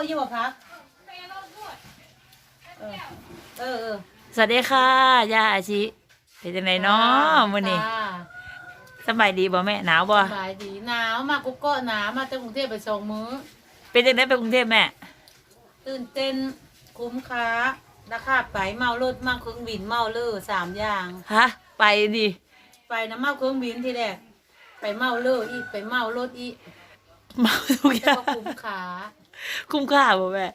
ะยี่บ่พักเออเออเออสวัสดีค่ะย่าอาชิเป็นจังไดเนาะมื้อนี้จ้าสบายดีบ่แม่หนาวบ่สบายดีหนาวมากกุ๊กเก็หนาวมาจากกรุงเทพไปสองมื้อ เป็นจังไดไปกรุงเทพแม่ ตื่นเต้นคุ้มค่าราคาไปเมารถมาเครื่องบินเมาเลอสามอย่าง ฮะ ไปดิไปนะเมาเครื่องบินทีแรกไปเมาเลออีกไปเมารถอีกเมาทุกอแต่ย่างก็คุ้มค่าคุ้มค่าบ่แม่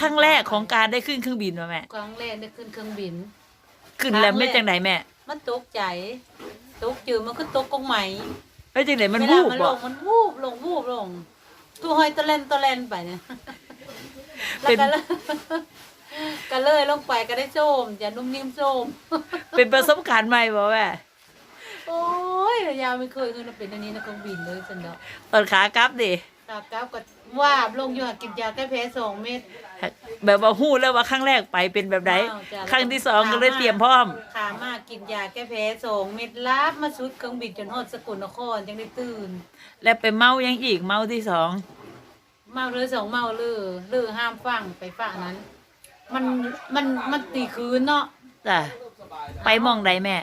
ครั้งแรกของการได้ขึ้นเครื่องบินบ่แม่ครั้งแรกได้ขึ้นเครื่องบิน ขึ้นแล้วไม่จังไดแม่มันตกใจ ตกจืดมันก็ตกกงไหมไม่จังไดมันเววูลาบมันลบ่งมันวูบลงวูบลงตัวหอยตะเลนตะเลนไปเนี่ยแล้วก็เลยก็เลยลงไปก็ได้โจมจะนุ่มนิ่มโจมเป็นประสบการณ์ใหม่บ่แม่โอ้ย ยาวไม่เคยขึ้นมาเป็นอันนี้นะเครื่องบินเลยสันดอกตอนขากลับดิกราบกราบก็ว่าบลงอยู่หากินยาแก้แพ้สองเม็ด แบบว่าฮู้แล้วว่าครั้งแรกไปเป็นแบบใดอ้าวจ้ะ ครั้งที่สองก็เลยเตรียมพร้อม ขามากกินยาแก้แพ้สองเม็ดลาบมาชุดเครื่องบินจนฮอดสกลนครจังได้ตื่น แล้วไปเมายังอีกเมาที่สองเมาเลยสองเมาเลยเลยห้ามฟังไปฝั่งนั้น มันมันมันตีคืนเนาะจ้ะไปหมองใดแม่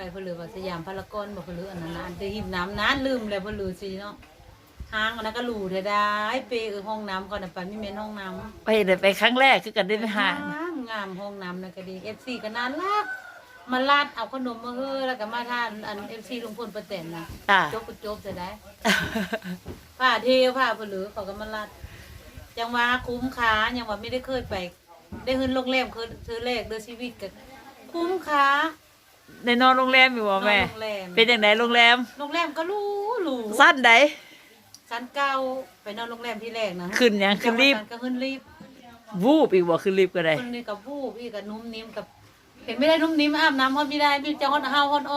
ไปเพลือว่าสยามพารากอนบอกเพลืออันนั้นนะอันเดหิมน้ำนานลืมแล้วเพลือสิเนาะห้างอันนั้นก็หลูเธอได้เปเออห้องน้ำก่อนนะไปไม่เมนห้องน้ำ ไปเลยไปครั้งแรกคือกันได้ไปหางามงามห้องน้ำนะก็ดีเอฟซีก็น่ารักมาลาดเอาขนมมาเฮ้อแล้วก็มาทานอันเอฟซีลุงพลประเต็นนะจ้ะจบก็จบจะได้ผ้าเทผ้าเพลือเขาก็มาลาดจังว่าคุ้มค่ายังว่าไม่ได้เคยไป ได้ขึ้นโรงแรมเคยซื้อเลขเดือชีวิตกันคุ้มค่า ได้นอนโรงแรมอยู่บ่แม่ นอนโรงแรมเป็นอย่างไรโรงแรม โรงแรมก็หรู้หรูสั้นใดชั้นเก้าไปนอนโรงแรมที่แรกนะขึ้นหยังขึ้นรีบ จังหวัดก็ขึ้นรีบวูบอีกบ่ขึ้นรีบก็ได้คนนี้กับวูบอีกกับนุ่มนิ่มกับ เห็นไม่ได้นุ่มนิ่มอาบน้ำฮอนไม่ได้พี่จะฮอนเฮาฮอนโอ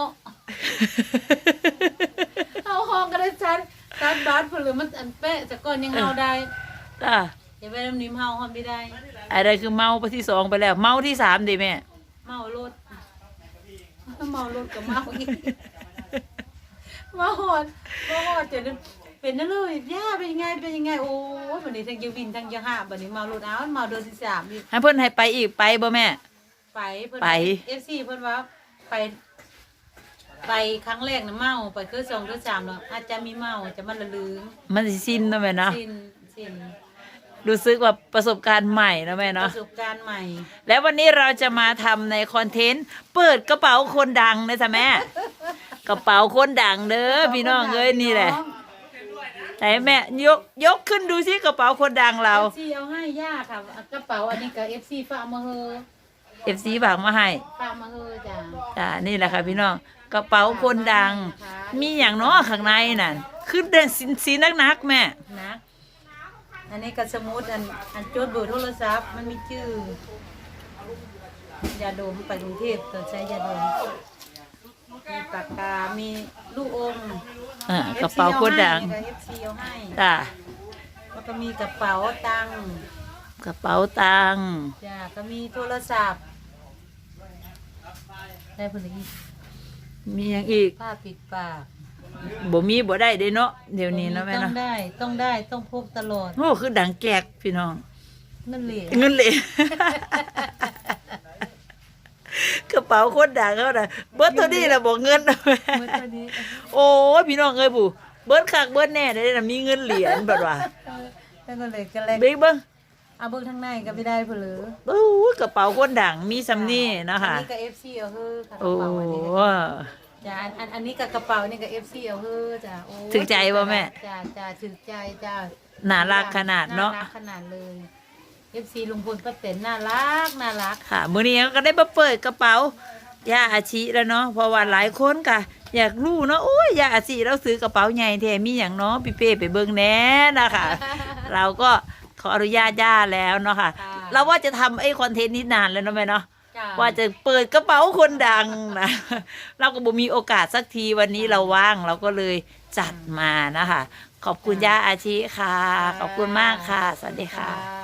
เฮาห้องก็ได้ชั้นชั้นบาสหรือมันอันเป๊ะแต่ก่อนยังเฮาได้จ้าเห็นไม่ได้นุ่มนิ่มเฮาฮอนไม่ได้ อะไรคือเมาไปที่สองไปแล้ว เมาที่สามดิแม่ เมารถ เมารถกับเมาอีกเมาหอนเมาหอนจะเป็นนั่นเลยย่าเป็นยังไงเป็นยังไงโอ้ยวันนี้ทั้งยาวินทั้งยาห้าวันนี้เมารถเอาเมาเดือนที่สามอีกให้เพิ่นให้ไปอีกไปบ่แม่ ไปเพิ่นไป เอฟซีเพิ่นว่าไป ไปครั้งแรกนะเมาไปคือสองคือสามแล้วอาจจะมีเมาจะมันละลืมมันสิสิ้นเนาะแม่เนาะ สิ้นสิ้น รู้สึกว่าประสบการณ์ใหม่เนาะแม่ปเนาะ ระสบการณ์ใหม่ แล้ววันนี้เราจะมาทำในคอนเทนต์ เปิดกระเป๋าคนดังนะจ๊ะแม่ กระเป๋าคนดังเด้อพี่น้องเอ้ยนี่แหละไหนแม่ยกยกขึ้นดูสิกระเป๋าคนดังเรา เอฟซีเอาให้ย่าค่ะกระเป๋าอันนี้กับเอฟซีฝากมาเฮอ FC ฝากมาให้ฝากมาเฮอจ้ะจ้านี่แหละค่ะพี่น้องกระเป๋าคนดัง มีอย่างเน้อข้างในนั่นคือเดินสินสีนักๆแม่นะ อันนี้กับสมุดอันอันจดเบอร์โทรศัพท์มันมีชื่อยาดมไปกรุงเทพตัวใช้ยาดมมีปากกา มีลูกอมอ่ากระเป๋าคนดังเอฟซีเอาให้จ้าแล้วก็มีกระเป๋าตังค์กระเป๋าตังค์จ้าก็มีโทรศัพท์ ได้ผลอีกมีอย่างอีกผ้าปิดปาก บ่มีบ่ได้เด้เนาะเดี๋ยวนี้เนาะแม่ต้อเนาะงได้ต้องได้ต้องพกตลอดโอ้คือดังแกกพี่น้อง นั่นเลยเงินเหลย กระเป๋าคนดังเขาน่ะเบิดเท่านี้แหละบอกเงินนะแม่เมื่อตอนนี้โอ้ยพี่น้องเอ้ยปู่เบิดคักเบิดแน่ได้น่ะมีเงินเหรียญแบบว่าแล้วก็เลยก็เลยเบิ่งเบิ่งเอาเบิ้งทางในก็ไม่ได้เพนเหลือโอ้ยกระเป๋าคนดังมีสำนี่เนาะค่ะอันนี้กับเอฟซีเอาเฮ้อค่ะกโอ้ระเป๋าอันนี้ จ้าอันอันอันนี้กับกระเป๋านี่กับเอฟซีเอาเฮ้อจ้าโอ้ยถึงใจบ่แม่ จ้าจ้าถึงใจจ้าน่ารักขนาดเนาะน่ารักขนาดเลยเอฟซีลุงพลป้าเต็นน่ารักน่ารักค่ะ มื้อนี้ก็ได้มาเปิดกระเป๋าย่าอาชิแล้วเนาะเพราะว่าหลายคนก็อยากรู้เนาะโอ้ยย่าอาชิเราซื้อกระเป๋าใหญ่แท้มีหยังเนาะพี่เป้ไปเบิ่งแหน่นะคะ เราก็ขออนุญาตย่าแล้วเนาะค่ะค่ะ เราว่าจะทำไอ้คอนเทนต์นี้นานแล้วเนาะแม่เนาะจ้า ว่าจะเปิดกระเป๋าคนดังนะเราก็บ่มีโอกาสสักทีวันนี้เราว่างเราก็เลยจัดมานะคะ ขอบคุณย่าอาชิค่ะ ขอบคุณมากค่ะ สวัสดีค่ะค่ะ